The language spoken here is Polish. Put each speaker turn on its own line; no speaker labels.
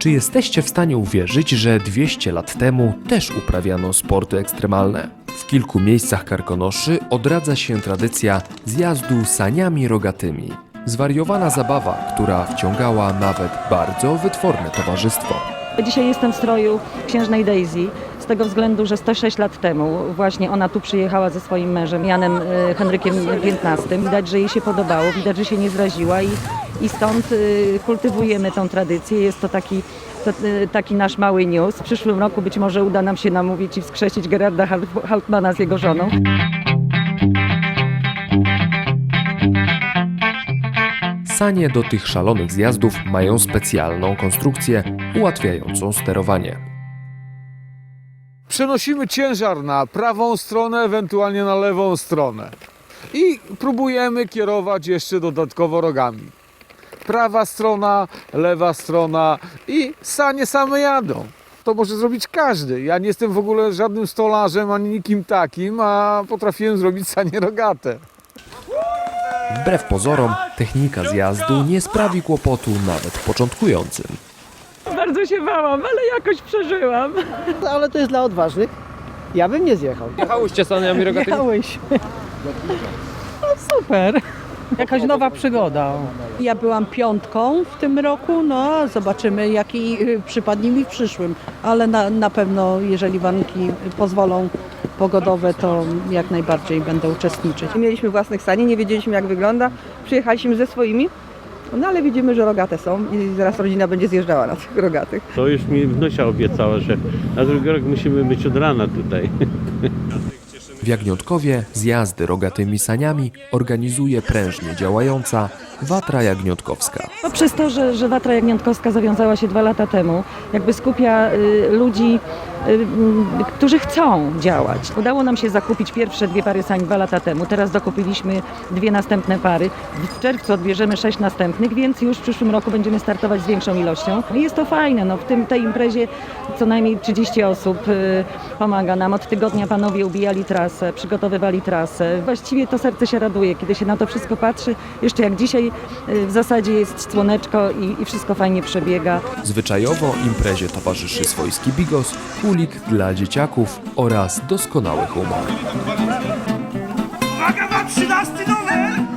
Czy jesteście w stanie uwierzyć, że 200 lat temu też uprawiano sporty ekstremalne? W kilku miejscach Karkonoszy odradza się tradycja zjazdu saniami rogatymi. Zwariowana zabawa, która wciągała nawet bardzo wytworne towarzystwo.
Dzisiaj jestem w stroju księżnej Daisy tego względu, że 106 lat temu właśnie ona tu przyjechała ze swoim mężem Janem e, Henrykiem XV. Widać, że jej się podobało, widać, że się nie zraziła i, i stąd e, kultywujemy tą tradycję. Jest to taki, to, e, taki nasz mały news. W przyszłym roku być może uda nam się namówić i wskrzesić Gerarda Halt- Haltmana z jego żoną.
Sanie do tych szalonych zjazdów mają specjalną konstrukcję ułatwiającą sterowanie.
Przenosimy ciężar na prawą stronę, ewentualnie na lewą stronę. I próbujemy kierować jeszcze dodatkowo rogami. Prawa strona, lewa strona i sanie same jadą. To może zrobić każdy. Ja nie jestem w ogóle żadnym stolarzem ani nikim takim, a potrafiłem zrobić sanie rogate.
Wbrew pozorom, technika zjazdu nie sprawi kłopotu nawet początkującym.
Bardzo się bałam, ale jakoś przeżyłam.
ale to jest dla odważnych. Ja bym nie zjechał.
Jechałyście saniami rogatymi?
Jechałeś. No super. Jakaś nowa przygoda. Ja byłam piątką w tym roku, no a zobaczymy jaki y, przypadnie mi w przyszłym. Ale na, na pewno jeżeli warunki pozwolą pogodowe, to jak najbardziej będę uczestniczyć.
Mieliśmy własnych sani, nie wiedzieliśmy jak wygląda. Przyjechaliśmy ze swoimi, no ale widzimy, że rogate są i zaraz rodzina będzie zjeżdżała na tych rogatych.
To już mi wnusia obiecała, że na drugi rok musimy być od rana tutaj.
W Jagniotkowie zjazdy rogatymi saniami organizuje prężnie działająca Watra Jagniątkowska.
No przez to, że, że Watra Jagniątkowska zawiązała się dwa lata temu, jakby skupia y, ludzi, y, mm, którzy chcą działać. Udało nam się zakupić pierwsze dwie pary sań dwa lata temu, teraz dokupiliśmy dwie następne pary. W czerwcu odbierzemy sześć następnych, więc już w przyszłym roku będziemy startować z większą ilością. I jest to fajne, no, w tym, tej imprezie co najmniej 30 osób y, pomaga nam. Od tygodnia panowie ubijali trasę, przygotowywali trasę. Właściwie to serce się raduje, kiedy się na to wszystko patrzy. Jeszcze jak dzisiaj y, w zasadzie jest słoneczko i, i wszystko fajnie przebiega.
Zwyczajowo imprezie towarzyszy swojski bigos, kulik dla dzieciaków oraz doskonały humor.
Uwaga, ma 13 numer!